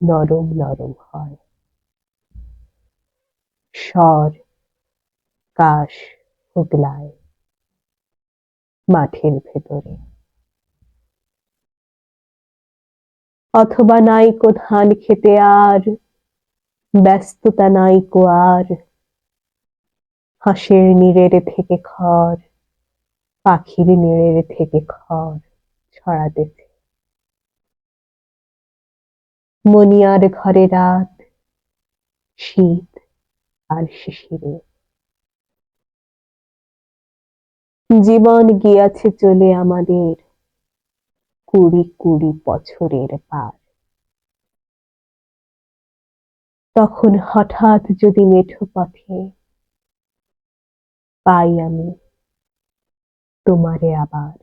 নরম নরম হয়। স্বর কাশ হুগলায় মাঠের ভেতরে। অথবা নাইকো ধান খেতে আর, ব্যস্ততা নাইকো আর, হাঁসের নীড়ের থেকে খড়, পাখির নীড়ের থেকে খড় ছড়াতেছে মনিয়ার ঘরে রাত, শীত আর শিশিরে। জীবন গিয়াছে চলে আমাদের কুড়ি কুড়ি বছরের পার। তখন হঠাৎ যদি মেঠো পথে পাই আমি তোমারে আবার।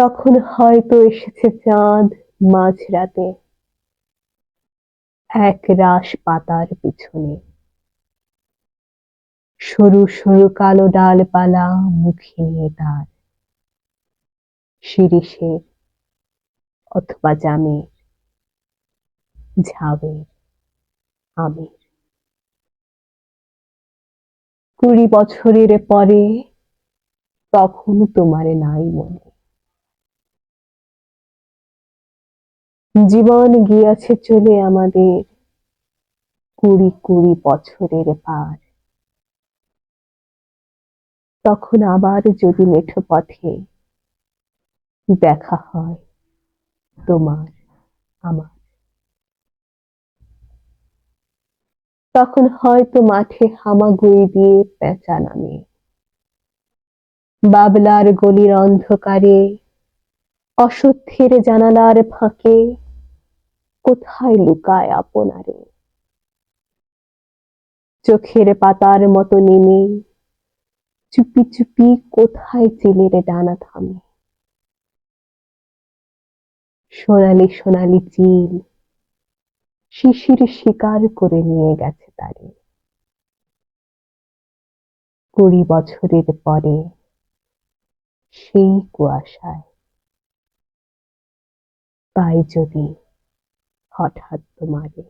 তখন হয়তো এসেছে চাঁদ মাঝরাতে, এক রাশ পাতার পিছনে। সরু সরু কালো ডালপালা মুখে নিয়ে তার শিরিষের অথবা জামের ঝাউের আমের। কুড়ি বছরের পরে তখন তোমারে নাই মনে। জীবন গিয়াছে চলে আমাদের কুড়ি কুড়ি বছরের পার। তখন আবার যদি মেঠো পথে দেখা হয় তোমার, আমার। তখন হয়তো মাঠে হামাগুড়ি দিয়ে পেঁচা নামে। বাবলার গলির অন্ধকারে, অসত্যের জানালার ফাঁকে কোথায় লুকায় আপনারে চোখের পাতার মতো নেমে চুপি চুপি কোথায় চিলের ডানা থামে? সোনালি সোনালি চিল শিশির শিকার করে নিয়ে গেছে তারে। কুড়ি বছরের পরে সেই কুয়াশায় পাই যদি হঠাৎ তোমারে